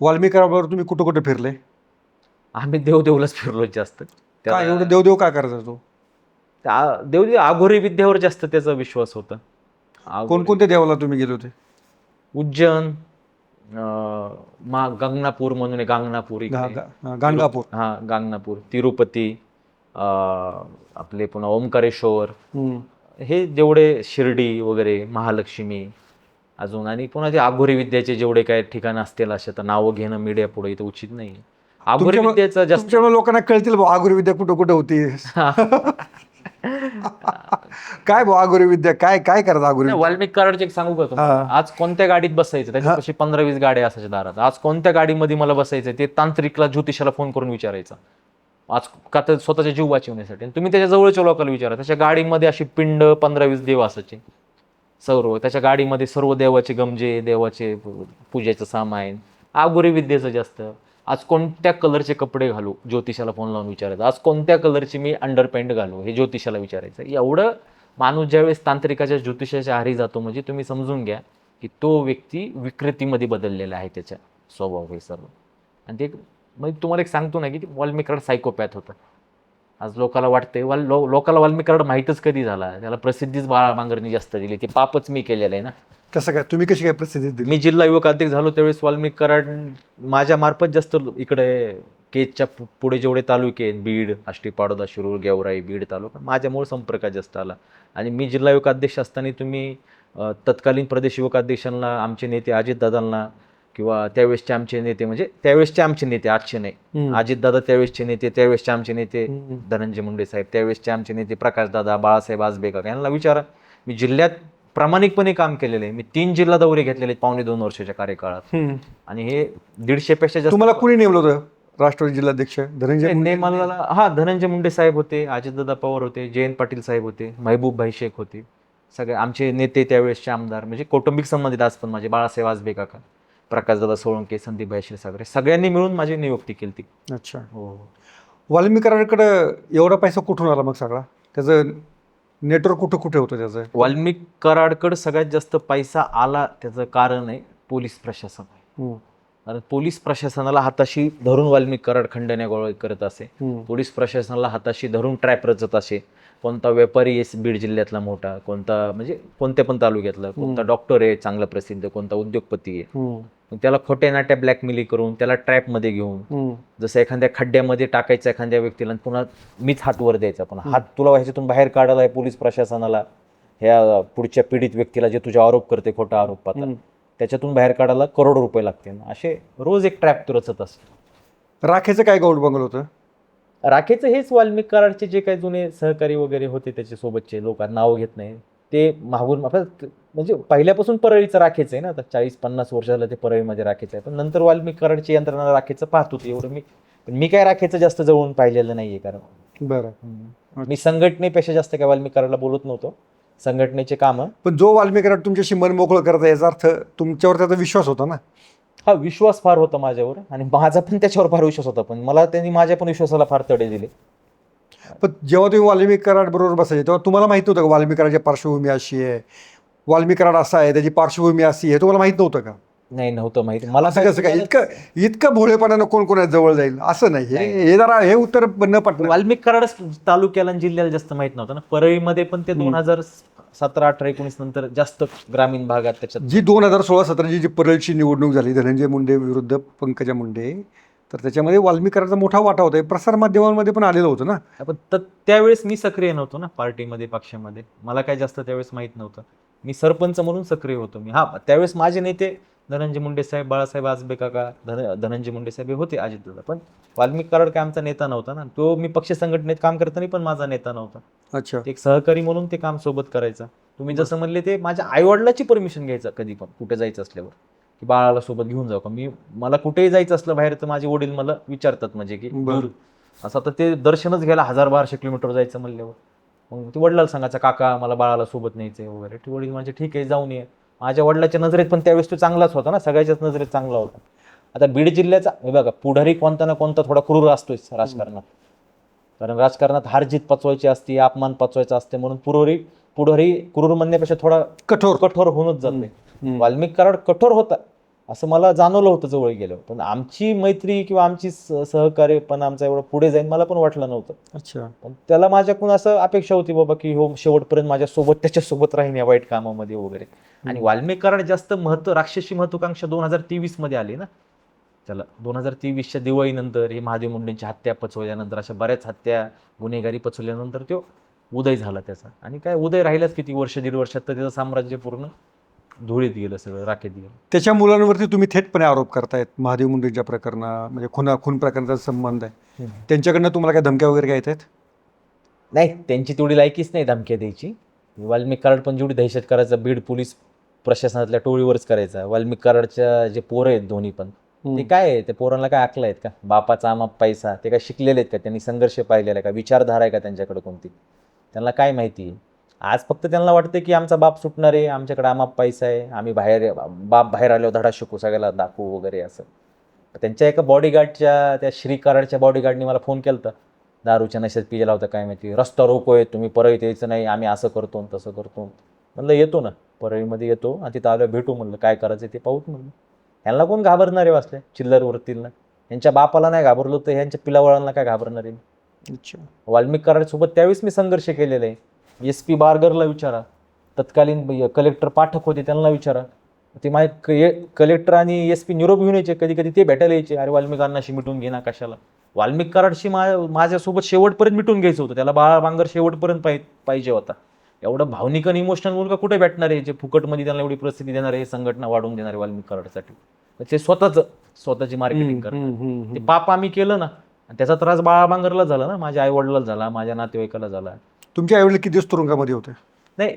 वाल्मिकाबरोबर तुम्ही कुठं कुठं फिरले? आम्ही देवदेवलाच फिरलो जास्त. काय एवढं देवदेव काय करायचा तो त्या- देवदेव आघोरी विद्यावर जास्त त्याचा विश्वास होता. आघोरी- कोणकोणत्या देवाला तुम्ही गेले होते? उज्जैन अं, मा गंगनापूर म्हणून आहे, गांगनापूर इकडे. गा- गा- गाणगापूर हा गांगनापूर. तिरुपती अं, आपले पुन्हा ओंकारेश्वर. हम्म. हे जेवढे शिर्डी वगैरे महालक्ष्मी अजून. आणि पुन्हा जे आघोरी विद्याचे जेवढे काय ठिकाण असतील असे तर नावं घेणं मीडिया पुढे इथं उचित नाही. आघोरी विद्याचं जास्त लोकांना कळतील आगुरी विद्या कुठं कुठं होती. काय भाऊ आगुरी विद्या? काय काय करतात आगुरी वाल्मिक कराडचे एक सांगू का. आज कोणत्या गाडीत बसायचं? त्याच्यापाशी पंधरा वीस गाड्या असायच्या दारात. आज कोणत्या गाडीमध्ये मला बसायचं ते तांत्रिकला ज्योतिषाला फोन करून विचारायचं. आज का तर स्वतःचा जीव वाचवण्यासाठी. तुम्ही त्याच्या जवळच्या लोकांना विचारा. त्याच्या गाडीमध्ये अशी पिंड पंधरा वीस देव असायचे. सर्व त्याच्या गाडीमध्ये सर्व देवाचे गमजे देवाचे पूजेचं सामान आगोरी विद्येचं जास्त. आज कोणत्या कलरचे कपडे घालू? ज्योतिषाला फोन लावून विचारायचं. आज कोणत्या कलरची मी अंडरपॅन्ट घालू? हे ज्योतिषाला विचारायचं. एवढं माणूस ज्यावेळेस तांत्रिकाच्या ज्योतिषाच्या आहारी जातो म्हणजे तुम्ही समजून घ्या की तो व्यक्ती विकृतीमध्ये बदललेला आहे त्याच्या स्वभाव हे सर्व. आणि ते म्हणजे तुम्हाला एक सांगतो ना की वॉल्मेकर सायकोपॅथ होता. आज लोकाला वाटतंय वाल लो लोकाला वाल्मिकराड माहीतच कधी झाला? त्याला प्रसिद्धीच बाळा मांगरनी जास्त दिली. ते पापच मी केलेलं आहे ना. कसं काय? तुम्ही कशी काय प्रसिद्धी दिली? मी जिल्हा युवक अध्यक्ष झालो त्यावेळेस वाल्मिक कराड माझ्या मार्फत जास्त इकडे केजच्या पुढे जेवढे तालुके आहेत बीड आष्टी पाडोदा शिरूर गेवराई बीड तालुका माझ्यामुळे संपर्कात जास्त आला. आणि मी जिल्हा युवक अध्यक्ष असताना तुम्ही तत्कालीन प्रदेश युवक अध्यक्षांना आमचे नेते अजितदादांना किंवा त्यावेळेसचे आमचे नेते म्हणजे त्यावेळेसचे आमचे नेते आजचे नाही. अजितदादा त्यावेळेसचे नेते त्यावेळेसचे आमचे नेते. धनंजय मुंडे साहेब त्यावेळेसचे आमचे नेते प्रकाशदादा बाळासाहेब आजबेकर यांना विचारा मी जिल्ह्यात प्रामाणिकपणे काम केलेलं आहे मी तीन जिल्हा दौरे घेतलेले आहेत पावणे दोन वर्षाच्या कार्यकाळात. आणि हे दीडशेपेक्षा जास्त तुम्हाला कुणी नेमलं होतं राष्ट्रवादी जिल्हाध्यक्ष धनंजय मुंडे? नेमाला हा धनंजय मुंडे साहेब होते अजितदादा पवार होते जयंत पाटील साहेब होते महबूब भाई शेख होते सगळे आमचे नेते त्यावेळेसचे आमदार म्हणजे कौटुंबिक संबंधित आज पण माझे बाळासाहेब आजबे काका प्रकाशदादा सोळंके संदीप भाई क्षीरसागरे सगळ्यांनी मिळून माझी नियुक्ती केली ती. अच्छा. हो वाल्मिकाकडं एवढा पैसा कुठून आला मग सगळा? त्याचं नेटवर्क कुठं कुठे होतं त्याचं? वाल्मिक कराडकड सगळ्यात जास्त पैसा आला त्याचं कारण आहे पोलीस प्रशासन. हम्म. कारण पोलीस प्रशासनाला हाताशी धरून वाल्मिक कराड खंडण्या गोळा करत असे. पोलीस प्रशासनाला हाताशी धरून ट्रॅप रचत असे. कोणता व्यापारी आहे बीड जिल्ह्यातला मोठा कोणता म्हणजे कोणत्या पण तालुक्यातला कोणता डॉक्टर आहे चांगला प्रसिद्ध कोणता उद्योगपती आहे. त्याला खोट्या नाट्या ब्लॅकमेली करून त्याला ट्रॅपमध्ये घेऊन हम्म. जसं एखाद्या खड्ड्यामध्ये टाकायचं एखाद्या व्यक्तीला पुन्हा मीच हात वर द्यायचा पण हात तुला ह्याच्यातून बाहेर काढायला आहे पोलीस प्रशासनाला ह्या पुढच्या पीडित व्यक्तीला जे तुझे आरोप करते खोटा आरोप. त्याच्यातून बाहेर काढायला करोड रुपये लागतील. असे रोज एक ट्रॅप तो रचत असतो. राखेचं काय गौड बंगल होतं? राखेचं हेच वाल्मिक कराडचे जे काही जुने सहकारी वगैरे होते त्याच्या सोबतचे लोक नाव घेत नाही. ते मागून म्हणजे पहिल्यापासून परळीचं राखेचं आहे ना आता चाळीस पन्नास वर्ष झालं ते परळीमध्ये राखेचं आहे. पण नंतर वाल्मिक कराडची यंत्रणा राखेचं पाहत होती एवढं मी. पण मी काय राखेचं जास्त जवळून पाहिलेलं नाहीये कारण. बरं. मी संघटनेपेक्षा जास्त काय वाल्मिक कराडला बोलत नव्हतो. संघटनेचे कामं. पण जो वाल्मिकाड तुमच्याशी मन मोकळं करता याचा अर्थ तुमच्यावर त्याचा विश्वास होता ना? हा विश्वास फार होता माझ्यावर आणि माझा पण त्याच्यावर फार विश्वास होता. पण मला त्यांनी माझ्या पण विश्वासाला फार तडे दिले. पण जेव्हा तुम्ही वाल्मिक कराड बरोबर बसायचे तेव्हा तुम्हाला माहीत नव्हतं का वाल्मिक कराडची पार्श्वभूमी अशी आहे? वाल्मिक कराड असा आहे त्याची पार्श्वभूमी अशी आहे तुम्हाला माहीत नव्हतं का? नाही नव्हतं माहिती. मला असं कसं काय? इतकं इतकं भोळेपणानं कोण कोणा जवळ जाईल? असं नाही. हे हे जरा हे उत्तर न पटलं वाल्मिक कराड तालुक्याला आणि जिल्ह्याला जास्त माहीत नव्हतं ना. परळीमध्ये पण ते दोन हजार सतरा अठरा एकोणीस नंतर जास्त ग्रामीण भागात त्याच्यात जी दोन हजार सोळा सतराची जी परळची निवडणूक झाली धनंजय मुंडे विरुद्ध पंकजा मुंडे तर त्याच्यामध्ये वाल्मिक कराडचा मोठा वाटा होता. हे प्रसार माध्यमांमध्ये पण आलेलं होतं ना? पण त- त्यावेळेस मी सक्रिय नव्हतो ना पार्टीमध्ये पक्षामध्ये. मला काय जास्त त्यावेळेस माहीत नव्हतं. मी सरपंच म्हणून सक्रिय होतो मी. हा त्यावेळेस माझे नेते धनंजय मुंडे साहेब बाळासाहेब आजबे काका धन धनंजय मुंडे साहेब हे होते अजितदादा पण वाल्मिक कराड काय आमचा नेता नव्हता ना. तो मी पक्ष संघटनेत काम करताना पण माझा नेता नव्हता. अच्छा. एक सहकारी म्हणून ते काम सोबत करायचं. तुम्ही जसं म्हणले ते माझ्या आईवडिलाची परमिशन घ्यायचं कधी पण कुठे जायचं असल्यावर. की बाळाला सोबत घेऊन जाऊ का? मी मला कुठेही जायचं असलं बाहेर तर माझे वडील मला विचारतात म्हणजे की असं तर ते दर्शनच घ्यायला हजार बाराशे किलोमीटर जायचं म्हणल्यावर. मग ते वडिलाला सांगायचं काका मला बाळाला सोबत न्यायचंय वगैरे. ते वडील म्हणजे ठीक आहे जाऊन ये. माझ्या वडिलाच्या नजरेत पण त्यावेळेस तो चांगलाच होता ना सगळ्याच्याच नजरेत चांगला होता. आता बीड जिल्ह्याचा हे बघा पुढारी कोणता ना कोणता थोडा क्रूर असतोय राजकारणात. कारण राजकारणात हार जीत पचवायची असते अपमान पचवायचा असते म्हणून पुरोरी पुढारी क्रूर म्हणण्यापेक्षा थोडा कठोर. कठोर होऊनच जाते. वाल्मिक कराड कठोर होता. असं मला जाणवलं होतं जवळ गेलं पण आमची मैत्री किंवा आमची सहकार्य पण आमचा एवढं पुढे जाईल मला पण वाटलं नव्हतं. अच्छा. पण त्याला माझ्याकडून असं अपेक्षा होती बाबा की हो शेवटपर्यंत माझ्यासोबत त्याच्यासोबत राहीन या वाईट कामामध्ये वगैरे. आणि वाल्मिक कराड जास्त महत्त्व राक्षसी महत्वाकांक्षा दोन हजार तेवीसमध्ये आली ना? त्याला दोन हजार तेवीसच्या दिवाळीनंतर हे महादेव मुंडेंची हत्या पचवल्यानंतर अशा बऱ्याच हत्या गुन्हेगारी पचवल्यानंतर तो उदय झाला त्याचा. आणि काय उदय राहिलाच किती वर्ष दीड वर्षात तर त्याचं साम्राज्य पूर्ण. धुळीत गेलं सगळं राखेत गेलं. त्याच्या मुलांवरती तुम्ही थेटपणे आरोप करतायत महादेव मुंडेंच्या प्रकरणा म्हणजे खुना खून प्रकरणाचा संबंध आहे. त्यांच्याकडनं तुम्हाला काय धमक्या वगैरे काय येत आहेत? नाही त्यांची तेवढी लायकीच नाही धमक्या द्यायची. वाल्मिक कराड पण जेवढी दहशत करायचा बीड पोलीस प्रशासनातल्या टोळीवरच करायचा. वाल्मिक कराडच्या जे पोरं आहेत दोन्ही पण ते काय आहे? ते पोरांना काय आकलं आहेत का? बापाचा आमाप पैसा ते काय शिकलेले आहेत का? त्यांनी संघर्ष पाहिलेला आहे का? विचारधारा आहे का त्यांच्याकडे कोणती? त्यांना काय माहिती आहे? आज फक्त त्यांना वाटतं की आमचा बाप सुटणार आहे आमच्याकडे आमाप पैसा आहे आम्ही बाहेर बाप बाहेर आल्यावर धडा शिकू सगळ्याला दाखवू वगैरे असं. त्यांच्या एका बॉडीगार्डच्या त्या श्री कराडच्या बॉडीगार्डने मला फोन केला होता दारूच्या नशेत पिजेला होता काय माहिती? रस्ता रोकोय तुम्ही परळीत यायचं नाही आम्ही असं करतो तसं करतो. म्हणलं येतो ना. परळीमध्ये येतो आणि तिथं आलो भेटू म्हणलं काय करायचं ते पाहूत म्हणलं. ह्यांना कोण घाबरणारे वाचले? चिल्लर वरतील ना. यांच्या बापाला नाही घाबरलो तर ह्यांच्या पिलावळांना काय घाबरणार आहे वाल्मिक कराडसोबत त्यावेळेस मी संघर्ष केलेला आहे. एस पी बारगरला विचारा. तत्कालीन कलेक्टर पाठक होते त्यांना विचारा. ते माझे कलेक्टर आणि एस पी निरोप घेऊन यायचे कधी कधी ते भेटायला यायचे अरे वाल्मिक अण्णाशी मिटून घे ना कशाला. वाल्मिक कराडशी मा माझ्यासोबत शेवटपर्यंत मिटून घ्यायचं होतं. त्याला बाळा बांगर शेवटपर्यंत पाहि पाहिजे होता. एवढं भावनिक आणि इमोशनल मुलगा कुठे भेटणार आहे? जे फुकटमध्ये त्यांना एवढी प्रसिद्धी देणार आहे संघटना वाढवून देणार आहे वाल्मिक कराडसाठी. ते स्वतःच स्वतःची मार्केटिंग करतात. ते पाप आम्ही केलं ना त्याचा त्रास बाळा बांगरला झाला ना. माझ्या आई वडिलाला झाला माझ्या नातेवाईकाला झाला. तुमच्या आईवडील किती दिवस तुरुंगामध्ये होते? नाही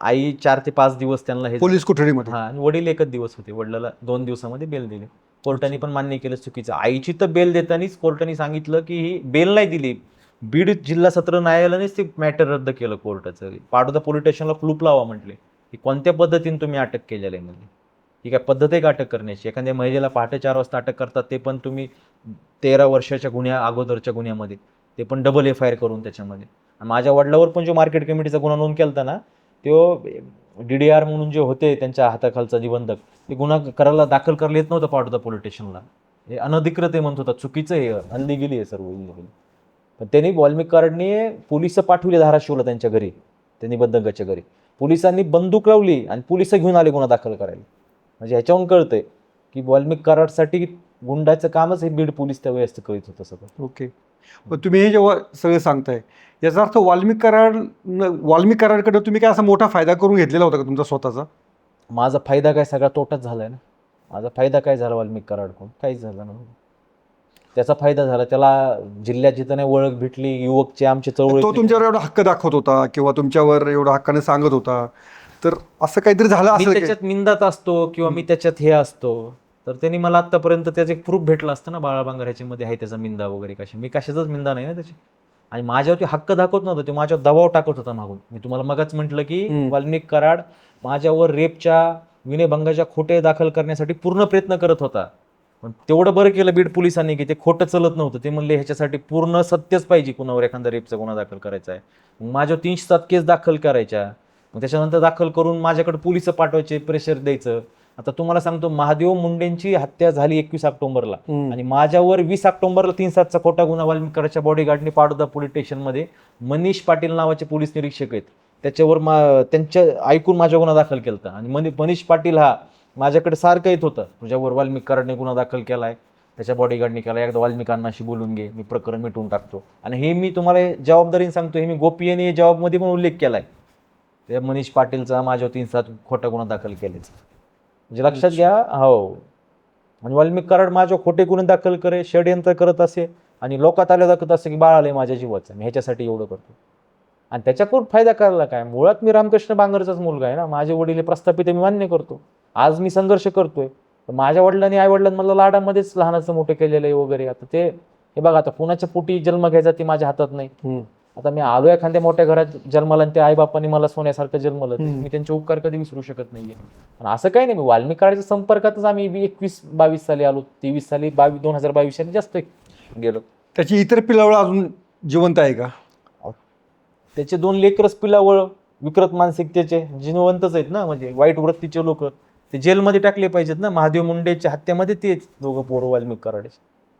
आई चार ते पाच दिवस त्यांना हे पोलीस कोठडीमध्ये? हा आणि वडील एकच दिवस होते. वडिलाला दोन दिवसामध्ये बेल दिली. कोर्टाने पण मान्य केलं चुकीचं. आईची तर बेल देतानीच कोर्टाने सांगितलं की ही बेल नाही दिली. बीड जिल्हा सत्र न्यायालयानेच ते मॅटर रद्द केलं कोर्टाचं. पाडोदा पोलीस स्टेशनला कुलूप लावा म्हटले. की कोणत्या पद्धतीने तुम्ही अटक केलेलं आहे म्हणजे ही काय पद्धत आहे का अटक करण्याची? एखाद्या महिलेला पहाटे चार वाजता अटक करतात ते पण तुम्ही तेरा वर्षाच्या गुन्ह्या अगोदरच्या गुन्ह्यामध्ये. ते पण डबल एफ आय आर करून त्याच्यामध्ये. माझ्या वडिलावर पण जो मार्केट कमिटीचा गुन्हा नोंद केला होता ना तो डी डी आर म्हणून जे होते त्यांच्या हाताखालचा निबंधक ते गुन्हा करायला दाखल करायला येत नव्हतं पाठवता पोलीस स्टेशनला हे अनधिकृत आहे म्हणत होता चुकीचं आहे हल्ली गेली आहे सर्व पण त्यांनी वाल्मिक कार्डने पोलीस पाठवले धाराशिवला त्यांच्या घरी त्या निबंधकाच्या घरी. पोलिसांनी बंदूक लावली आणि पोलीस घेऊन आले गुन्हा दाखल करायला. म्हणजे ह्याच्यावरून कळतंय की वाल्मिक कराडसाठी गुंडाचं कामच हे बीड पोलीस त्यावेळेस करीत होतं सगळं. ओके. पण तुम्ही हे जेव्हा सगळं सांगताय याचा अर्थ वाल्मिक कराड वाल्मिक कराडकडे तुम्ही काय असा मोठा फायदा करून घेतलेला होता का तुमचा स्वतःचा? माझा फायदा काय सगळा तोटाच झालाय ना. माझा फायदा काय झाला वाल्मिक कराडकडून काहीच झाला ना त्याचा फायदा झाला त्याला जिल्ह्यात जिथं नाही ओळख भेटली युवकचे आमचे चळवळी तो तुमच्यावर एवढा हक्क दाखवत होता किंवा तुमच्यावर एवढा हक्काने सांगत होता? तर असं काहीतरी झालं त्याच्यात मिंदात असतो किंवा मी त्याच्यात हे असतो. तर त्यांनी मला आतापर्यंत त्याचं एक प्रूफ भेटलं असतं ना बाळाबांगर ह्याच्यामध्ये आहे त्याचा मिंदा वगैरे कशा. मी कशाचाच मिंदा नाही ना त्याची. आणि माझ्यावरती हक्क दाखवत नव्हतं ते माझ्यावर दबाव टाकत होता मागून. मी तुम्हाला मगाच म्हटलं की. वाल्मिक कराड माझ्यावर रेपच्या विनयभंगाच्या खोटे दाखल करण्यासाठी पूर्ण प्रयत्न करत होता. पण तेवढं बरं केलं बीड पोलिसांनी की ते खोटं चलत नव्हतं. ते म्हणले ह्याच्यासाठी पूर्ण सत्यच पाहिजे कुणावर एखादा रेपचा गुन्हा दाखल करायचा आहे. मग माझ्यावर तीनशे सात केस दाखल करायच्या. मग त्याच्यानंतर दाखल करून माझ्याकडे पोलीस पाठवायचे प्रेशर द्यायचं. आता तुम्हाला सांगतो महादेव मुंडेंची हत्या झाली एकवीस ऑक्टोबरला. आणि माझ्यावर वीस ऑक्टोबरला तीन सातचा खोटा गुन्हा वाल्मिकराच्या बॉडीगार्डने पाडोदा पोलीस स्टेशनमध्ये मनीष पाटील नावाचे पोलीस निरीक्षक आहेत. त्याच्यावर मा त्यांच्या ऐकून माझा गुन्हा दाखल केला होता आणि मनी मनीष पाटील हा माझ्याकडे सारखं येत होतं. तुझ्यावर वाल्मिक कराडने गुन्हा दाखल केलाय. त्याच्या बॉडीगार्डने केला एकदा वाल्मिकांनाशी बोलून घे. मी प्रकरण मिटवून टाकतो. आणि हे मी तुम्हाला जबाबदारीने सांगतो. हे मी गोपीयने जबाबमध्ये पण उल्लेख केलाय. त्या मनीष पाटीलचा माझ्यावर तीन सात खोटा गुन्हा दाखल केलेचा म्हणजे लक्षात घ्या हो. आणि वाल्मिक कराड माझ्या खोटे गुन्हे दाखल करे षडयंत्र करत असे आणि लोकात आल्या दाखवत असे की बाळाले माझ्या जीवाचं. मी ह्याच्यासाठी एवढं करतो. आणि त्याच्याकडून फायदा करायला काय? मुळात मी रामकृष्ण बांगरचाच मुलगा आहे ना. माझे वडील हे प्रस्थापित मी मान्य करतो. आज मी संघर्ष करतोय. तर माझ्या वडिलांनी आई वडिलांनी मला लाडामध्येच लहानाचं मोठं केलेलं आहे वगैरे. आता ते हे बघा आता कुणाच्या पोटी जन्म घ्यायचा ते माझ्या हातात नाही. आता मी आलो एखाद्या मोठ्या घरात जन्माला आणि त्या आई बापांनी मला सोन्यासारखं जन्मलं. मी त्यांचे उपकार कधी विसरू शकत नाहीये. आणि असं काही नाही मी वाल्मिक काळाच्या संपर्कातच आम्ही एकवीस बावीस साली आलो तेवीस साली बावीस दोन हजार बावीस साली जास्त गेलो. त्याची इतर पिलावळ अजून जिवंत आहे का? त्याचे दोन लेकरच पिलावळ विकृत मानसिकतेचे जिनवंतच आहेत ना म्हणजे वाईट वृत्तीचे लोक. ते जेलमध्ये टाकले पाहिजेत ना महादेव मुंडेच्या हत्यामध्ये ते दोघं पोरं वाल्मिक कराडे